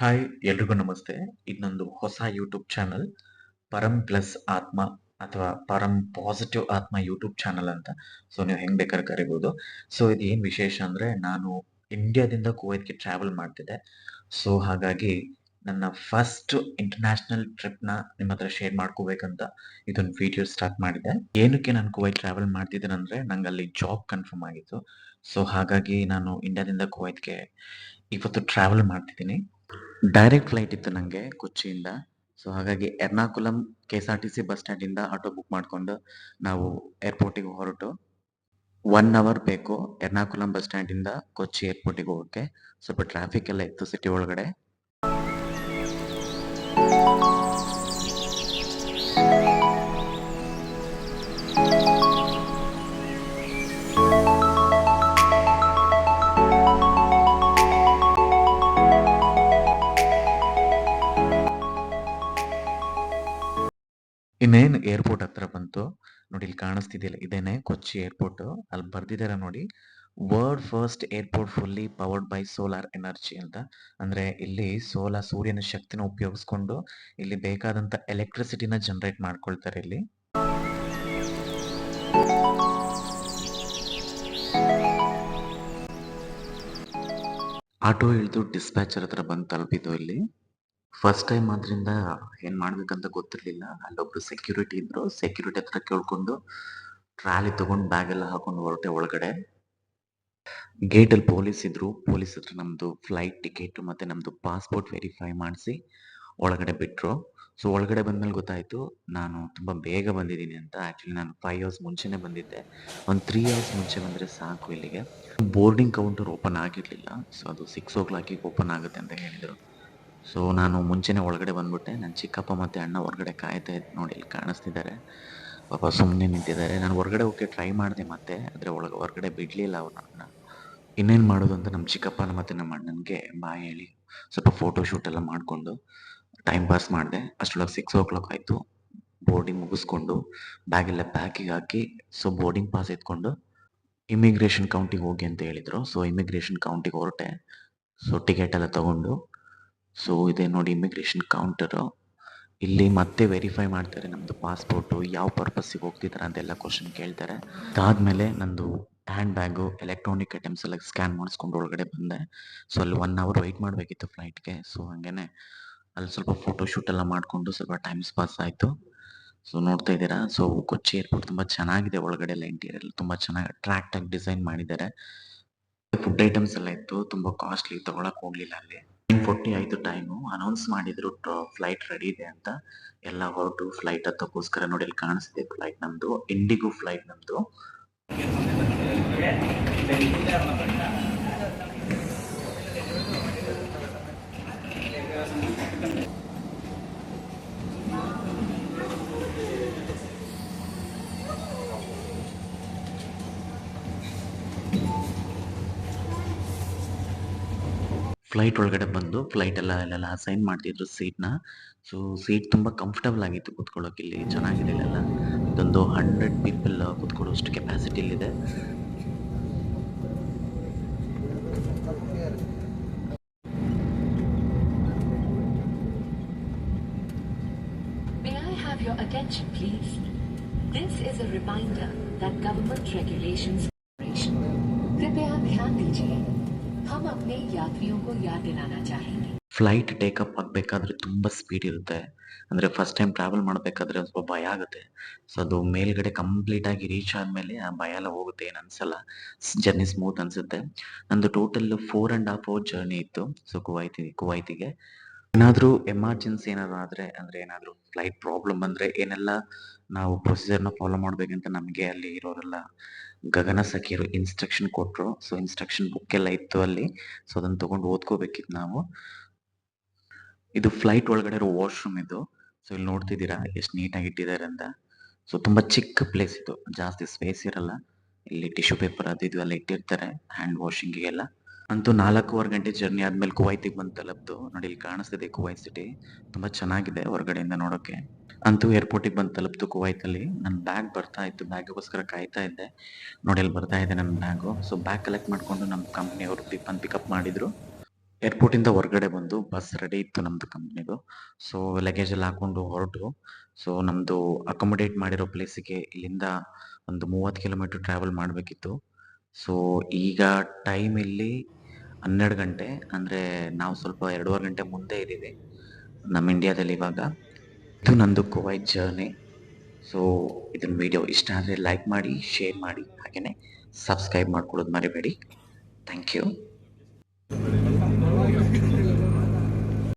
Hi ಎಲ್ರಿಗೂ ನಮಸ್ತೆ. ಇನ್ನೊಂದು ಹೊಸ ಯೂಟ್ಯೂಬ್ ಚಾನಲ್ ಪರಂ ಪ್ಲಸ್ ಆತ್ಮ ಅಥವಾ Param positive Atma YouTube channel ಅಂತ. ಸೊ ನೀವು ಹೆಂಗೆ ಬೇಕಾದ್ರೆ ಕರಿಬೋದು. ಸೊ ಇದು ಏನ್ ವಿಶೇಷ ಅಂದ್ರೆ ನಾನು ಇಂಡಿಯಾದಿಂದ ಕುವೈತ್ಗೆ ಟ್ರಾವೆಲ್ ಮಾಡ್ತಿದ್ದೆ. ಸೊ ಹಾಗಾಗಿ ನನ್ನ ಫಸ್ಟ್ ಇಂಟರ್ನ್ಯಾಷನಲ್ ಟ್ರಿಪ್ನ ನಿಮ್ಮ ಹತ್ರ ಶೇರ್ ಮಾಡ್ಕೋಬೇಕಂತ ಇದೊಂದು ವಿಡಿಯೋ ಸ್ಟಾರ್ಟ್ ಮಾಡಿದೆ. ಏನಕ್ಕೆ ನಾನು ಕುವೈತ್ ಟ್ರಾವೆಲ್ ಮಾಡ್ತಿದ್ದೇನೆ ಅಂದ್ರೆ ನಂಗೆ ಅಲ್ಲಿ ಜಾಬ್ ಕನ್ಫರ್ಮ್ ಆಗಿತ್ತು. ಸೊ ಹಾಗಾಗಿ ನಾನು ಇಂಡಿಯಾದಿಂದ ಕುವೈತ್ಗೆ ಇವತ್ತು ಟ್ರಾವೆಲ್ ಮಾಡ್ತಿದ್ದೀನಿ. ಡೈರೆಕ್ಟ್ ಫ್ಲೈಟ್ ಇತ್ತು ನನಗೆ ಕೊಚ್ಚಿಯಿಂದ. ಸೊ ಹಾಗಾಗಿ Ernakulam K S R T C bus ಸ್ಟ್ಯಾಂಡಿಂದ auto book ಮಾಡಿಕೊಂಡು ನಾವು ಏರ್ಪೋರ್ಟಿಗೆ ಹೊರಟು. ಒನ್ ಅವರ್ ಬೇಕು ಎರ್ನಾಕುಲಂ ಬಸ್ ಸ್ಟ್ಯಾಂಡಿಂದ ಕೊಚ್ಚಿ ಏರ್ಪೋರ್ಟಿಗೆ ಹೋಗೋಕ್ಕೆ. ಸ್ವಲ್ಪ ಟ್ರಾಫಿಕ್ ಎಲ್ಲ ಇತ್ತು ಸಿಟಿ ಒಳಗಡೆ. ಇನ್ನೇನು ಏರ್ಪೋರ್ಟ್ ಹತ್ರ ಬಂತು, ನೋಡಿ ಇಲ್ಲಿ ಕಾಣಿಸ್ತಿದೆಯಲ್ಲ, ಇದೇನೆ ಕೊಚ್ಚಿ ಏರ್ಪೋರ್ಟ್ ಅಲ್ಲಿ ಬರ್ದಿದಾರೆ ನೋಡಿ world first airport fully powered by solar energy ಅಂತ. ಅಂದ್ರೆ ಇಲ್ಲಿ ಸೋಲಾರ್ ಸೂರ್ಯನ ಶಕ್ತಿನ ಉಪಯೋಗಿಸ್ಕೊಂಡು ಇಲ್ಲಿ ಬೇಕಾದಂತ ಎಲೆಕ್ಟ್ರಿಸಿಟಿನ ಜನರೇಟ್ ಮಾಡ್ಕೊಳ್ತಾರೆ ಇಲ್ಲಿ. ಆಟೋ ಇಳಿದು ಡಿಸ್ಪ್ಯಾಚರ್ ಹತ್ರ ಬಂದು ತಲುಪಿದ್ದು ಇಲ್ಲಿ. ಫಸ್ಟ್ ಟೈಮ್ ಆದ್ರಿಂದ ಏನ್ ಮಾಡ್ಬೇಕಂತ ಗೊತ್ತಿರ್ಲಿಲ್ಲ. ಅಲ್ಲೊಬ್ರು ಸೆಕ್ಯೂರಿಟಿ ಇದ್ರು. ಸೆಕ್ಯೂರಿಟಿ ಹತ್ರ ಕೇಳ್ಕೊಂಡು ಟ್ರಾಲಿ ತಗೊಂಡ್ ಬ್ಯಾಗ್ ಎಲ್ಲ ಹಾಕೊಂಡು ಹೊರಟೆ ಒಳಗಡೆ. ಗೇಟ್ ಅಲ್ಲಿ ಪೊಲೀಸ್ ಇದ್ರು. ಪೊಲೀಸ್ ಹತ್ರ ನಮ್ದು ಫ್ಲೈಟ್ ಟಿಕೆಟ್ ಮತ್ತೆ ನಮ್ದು ಪಾಸ್ಪೋರ್ಟ್ ವೆರಿಫೈ ಮಾಡಿಸಿ ಒಳಗಡೆ ಬಿಟ್ರು. ಸೊ ಒಳಗಡೆ ಬಂದ್ಮೇಲೆ ಗೊತ್ತಾಯ್ತು, ನಾನು ತುಂಬಾ ಬೇಗ ಬಂದಿದ್ದೀನಿ ಅಂತ. ಆಕ್ಚುಲಿ ನಾನು ಫೈವ್ ಅವರ್ಸ್ ಮುಂಚೆನೆ ಬಂದಿದ್ದೆ. ಒಂದು ತ್ರೀ ಅವರ್ಸ್ ಮುಂಚೆ ಬಂದ್ರೆ ಸಾಕು ಇಲ್ಲಿಗೆ. ಬೋರ್ಡಿಂಗ್ ಕೌಂಟರ್ ಓಪನ್ ಆಗಿರ್ಲಿಲ್ಲ. ಸೊ ಅದು ಸಿಕ್ಸ್ ಓ ಕ್ಲಾಕಿಗೆ ಓಪನ್ ಆಗುತ್ತೆ ಅಂತ ಹೇಳಿದ್ರು. ಸೊ ನಾನು ಮುಂಚೆನೇ ಒಳಗಡೆ ಬಂದ್ಬಿಟ್ಟೆ. ನನ್ನ ಚಿಕ್ಕಪ್ಪ ಮತ್ತು ಅಣ್ಣ ಹೊರಗಡೆ ಕಾಯ್ತಾ ಇದ್ದೆ ನೋಡಿ, ಇಲ್ಲಿ ಕಾಣಿಸ್ತಿದ್ದಾರೆ. ಪಾಪ ಸುಮ್ಮನೆ ನಿಂತಿದ್ದಾರೆ. ನಾನು ಹೊರಗಡೆ ಹೋಗಿ ಟ್ರೈ ಮಾಡಿದೆ ಮತ್ತೆ, ಆದರೆ ಒಳಗೆ ಹೊರಗಡೆ ಬಿಡಲಿಲ್ಲ ಅವ್ರು ನನ್ನ ಇನ್ನೇನು ಮಾಡೋದು ಅಂತ ನಮ್ಮ ಚಿಕ್ಕಪ್ಪನ ಮತ್ತು ನಮ್ಮ ಅಣ್ಣನಿಗೆ ಬಾಯ್ ಹೇಳಿ ಸ್ವಲ್ಪ ಫೋಟೋ ಶೂಟ್ ಎಲ್ಲ ಮಾಡಿಕೊಂಡು ಟೈಮ್ ಪಾಸ್ ಮಾಡಿದೆ. ಅಷ್ಟೊಳಗೆ ಸಿಕ್ಸ್ ಓ ಕ್ಲಾಕ್ ಆಯಿತು. ಬೋರ್ಡಿಂಗ್ ಮುಗಿಸ್ಕೊಂಡು ಬ್ಯಾಗೆಲ್ಲ ಪ್ಯಾಕಿಗೆ ಹಾಕಿ ಸೊ ಬೋರ್ಡಿಂಗ್ ಪಾಸ್ ಎತ್ಕೊಂಡು ಇಮಿಗ್ರೇಷನ್ ಕೌಂಟಿಗೆ ಹೋಗಿ ಅಂತ ಹೇಳಿದರು. ಸೊ ಇಮಿಗ್ರೇಷನ್ ಕೌಂಟಿಗೆ ಹೊರಟೆ. ಸೊ ಟಿಕೆಟ್ ಎಲ್ಲ ತಗೊಂಡು ಸೊ ಇದೆ ನೋಡಿ ಇಮಿಗ್ರೇಷನ್ ಕೌಂಟರು ಇಲ್ಲಿ ಮತ್ತೆ ವೆರಿಫೈ ಮಾಡ್ತಾರೆ ನಮ್ಮದು ಪಾಸ್ಪೋರ್ಟು ಯಾವ ಪರ್ಪಸ್ಸಿಗೆ ಹೋಗ್ತಿದ್ದಾರೆ ಅಂತೆಲ್ಲ ಕ್ವಶನ್ ಕೇಳ್ತಾರೆ. ಅದಾದ್ಮೇಲೆ ನಂದು ಹ್ಯಾಂಡ್ ಬ್ಯಾಗು ಎಲೆಕ್ಟ್ರಾನಿಕ್ ಐಟಮ್ಸ್ ಎಲ್ಲ ಸ್ಕ್ಯಾನ್ ಮಾಡಿಸ್ಕೊಂಡು ಒಳಗಡೆ ಬಂದೆ. ಸೊ ಅಲ್ಲಿ ಒನ್ ಅವರ್ ವೆಯ್ಟ್ ಮಾಡಬೇಕಿತ್ತು ಫ್ಲೈಟ್ಗೆ ಸೊ ಹಂಗೇನೆ ಅಲ್ಲಿ ಸ್ವಲ್ಪ ಫೋಟೋ ಶೂಟ್ ಎಲ್ಲ ಮಾಡಿಕೊಂಡು ಸ್ವಲ್ಪ ಟೈಮ್ಸ್ ಪಾಸ್ ಆಯಿತು. ಸೊ ನೋಡ್ತಾ ಇದ್ದೀರಾ? ಸೊ ಕೊಚ್ಚಿ ಏರ್ಪೋರ್ಟ್ ತುಂಬ ಚೆನ್ನಾಗಿದೆ ಒಳಗಡೆ ಎಲ್ಲ ಇಂಟೀರಿಯರ್ ತುಂಬ ಚೆನ್ನಾಗಿ ಅಟ್ರಾಕ್ಟ್ ಡಿಸೈನ್ ಮಾಡಿದ್ದಾರೆ. ಫುಡ್ ಐಟಮ್ಸ್ ಎಲ್ಲ ಇತ್ತು. ತುಂಬ ಕಾಸ್ಟ್ಲಿ ತಗೊಳಕ್ ಹೋಗಲಿಲ್ಲ ಅಲ್ಲಿ. ನೈನ್ ಫೋರ್ಟಿ ಆಯ್ತು ಟೈಮು ಅನೌನ್ಸ್ ಮಾಡಿದ್ರು ಫ್ಲೈಟ್ ರೆಡಿ ಇದೆ ಅಂತ. ಎಲ್ಲ ಹೊರಟು ಫ್ಲೈಟ್ ಹತ್ತಕ್ಕೋಸ್ಕರ ನೋಡಿ ಅಲ್ಲಿ ಕಾಣಿಸ್ತಿದೆ ಫ್ಲೈಟ್ ನಮ್ದು. ಇಂಡಿಗೋ ಫ್ಲೈಟ್ ನಮ್ದು. ಫ್ಲೈಟ್ ಒಳಗಡೆ ಬಂದು ಫ್ಲೈಟ್ ಎಲ್ಲ ಅಲ್ಲೆಲ್ಲ ಅಸೈನ್ ಮಾಡ್ತಿದ್ರು ಸೀಟ್ನ ಸೊ ಸೀಟ್ ತುಂಬ ಕಂಫರ್ಟಬಲ್ ಆಗಿತ್ತು ಕುತ್ಕೊಳ್ಳೋಕೆ ಇಲ್ಲಿ ಚೆನ್ನಾಗಿದೆ ಇಲ್ಲೆಲ್ಲ ಇದೊಂದು ಹಂಡ್ರೆಡ್ ಪೀಪಲ್ ಕುತ್ಕೊಳ್ಳೋಷ್ಟು ಕೆಪಾಸಿಟಿ ಇಲ್ಲಿದೆ May I have your attention, please? This is a reminder that government regulations कृपया ध्यान दीजिए हम अपने यात्रियों को याद दिलाना चाहेंगे ಫ್ಲೈಟ್ ಟೇಕಪ್ ಆಗಬೇಕಾದ್ರೆ ತುಂಬ ಸ್ಪೀಡ್ ಇರುತ್ತೆ ಅಂದರೆ ಫಸ್ಟ್ ಟೈಮ್ ಟ್ರಾವೆಲ್ ಮಾಡಬೇಕಾದ್ರೆ ಒಂದು ಸ್ವಲ್ಪ ಭಯ ಆಗುತ್ತೆ ಸೊ ಅದು ಮೇಲ್ಗಡೆ ಕಂಪ್ಲೀಟ್ ಆಗಿ ರೀಚ್ ಆದಮೇಲೆ ಆ ಭಯ ಎಲ್ಲ ಹೋಗುತ್ತೆ ಏನು ಅನ್ಸಲ್ಲ ಜರ್ನಿ ಸ್ಮೂತ್ ಅನ್ಸುತ್ತೆ ನಂದು total four and half hour journey ಇತ್ತು ಸೊ ಕುವೈತಿ ಕುವೈತಿಗೆ ಏನಾದರೂ ಎಮರ್ಜೆನ್ಸಿ ಏನಾದರೂ ಆದರೆ ಅಂದರೆ ಏನಾದರೂ ಫ್ಲೈಟ್ ಪ್ರಾಬ್ಲಮ್ ಬಂದರೆ ಏನೆಲ್ಲ ನಾವು ಪ್ರೊಸೀಜರ್ನ ಫಾಲೋ ಮಾಡಬೇಕಂತ ನಮಗೆ ಅಲ್ಲಿ ಇರೋರೆಲ್ಲ ಗಗನ ಸಖಿಯರು ಇನ್ಸ್ಟ್ರಕ್ಷನ್ ಕೊಟ್ಟರು ಸೊ ಇನ್ಸ್ಟ್ರಕ್ಷನ್ ಬುಕ್ ಎಲ್ಲ ಇತ್ತು ಅಲ್ಲಿ. ಸೊ ಅದನ್ನು ತೊಗೊಂಡು ಓದ್ಕೋಬೇಕಿತ್ತು ನಾವು. ಇದು ಫ್ಲೈಟ್ ಒಳಗಡೆ ಇರೋ ವಾಶ್ರೂಮ್ ಇದು. ಸೊ ಇಲ್ಲಿ ನೋಡ್ತಿದ್ದೀರಾ ಎಷ್ಟು ನೀಟಾಗಿ ಇಟ್ಟಿದ್ದಾರೆ ಅಂತ. ಸೊ ತುಂಬ ಚಿಕ್ಕ ಪ್ಲೇಸ್ ಇದು. ಜಾಸ್ತಿ ಸ್ಪೇಸ್ ಇರಲ್ಲ. ಇಲ್ಲಿ ಟಿಶ್ಯೂ ಪೇಪರ್ ಅದು ಇದು ಎಲ್ಲ ಇಟ್ಟಿರ್ತಾರೆ. ಹ್ಯಾಂಡ್ ವಾಷಿಂಗಿಗೆಲ್ಲ ಅಂತೂ ನಾಲ್ಕೂವರೆ ಗಂಟೆ ಜರ್ನಿ ಆದ್ಮೇಲೆ ಕುವೈತಿಗೆ ಬಂದು ತಲುಪ್ತು ನೋಡಿ, ಇಲ್ಲಿ ಕಾಣಿಸ್ತಿದೆ ಕುವೈತ್ ಸಿಟಿ ತುಂಬಾ ಚೆನ್ನಾಗಿದೆ ಹೊರಗಡೆಯಿಂದ ನೋಡೋಕೆ. ಅಂತೂ ಏರ್ಪೋರ್ಟಿಗೆ ಬಂದು ತಲುಪ್ತು ಕುವೈತಲ್ಲಿ. ನನ್ನ ಬ್ಯಾಗ್ ಬರ್ತಾ ಇತ್ತು. ಬ್ಯಾಗಿಗೋಸ್ಕರ ಕಾಯ್ತಾ ಇದ್ದೆ. ನೋಡಿ ಅಲ್ಲಿ ಬರ್ತಾ ಇದೆ ನನ್ನ ಬ್ಯಾಗು ಸೊ ಬ್ಯಾಗ್ ಕಲೆಕ್ಟ್ ಮಾಡಿಕೊಂಡು ನಮ್ಮ ಕಂಪ್ನಿಯವರು ಬಂದು ಪಿಕಪ್ ಮಾಡಿದ್ರು. ಏರ್ಪೋರ್ಟಿಂದ ಹೊರಗಡೆ ಬಂದು ಬಸ್ ರೆಡಿ ಇತ್ತು ನಮ್ಮದು ಕಂಪ್ನಿದು ಸೊ ಲಗೇಜ್ ಎಲ್ಲ ಹಾಕೊಂಡು ಹೊರಟು. ಸೊ ನಮ್ಮದು ಅಕೊಮಡೇಟ್ ಮಾಡಿರೋ ಪ್ಲೇಸಿಗೆ ಇಲ್ಲಿಂದ ಒಂದು ಮೂವತ್ತು ಕಿಲೋಮೀಟ್ರ್ ಟ್ರಾವೆಲ್ ಮಾಡಬೇಕಿತ್ತು. ಸೊ ಈಗ ಟೈಮ್ ಇಲ್ಲಿ ಹನ್ನೆರಡು ಗಂಟೆ, ಅಂದರೆ ನಾವು ಸ್ವಲ್ಪ ಎರಡೂವರೆ ಗಂಟೆ ಮುಂದೆ ಇದ್ದೀವಿ ನಮ್ಮ ಇಂಡಿಯಾದಲ್ಲಿ ಇವಾಗ. ಇದು ನಂದು ಕುವೈತ್ ಜರ್ನಿ ಸೊ ಇದನ್ನ ವಿಡಿಯೋ ಇಷ್ಟ ಆದರೆ ಲೈಕ್ ಮಾಡಿ ಶೇರ್ ಮಾಡಿ ಹಾಗೆಯೇ ಸಬ್ಸ್ಕ್ರೈಬ್ ಮಾಡ್ಕೊಳ್ಳೋದು ಮರಿಬೇಡಿ. Thank you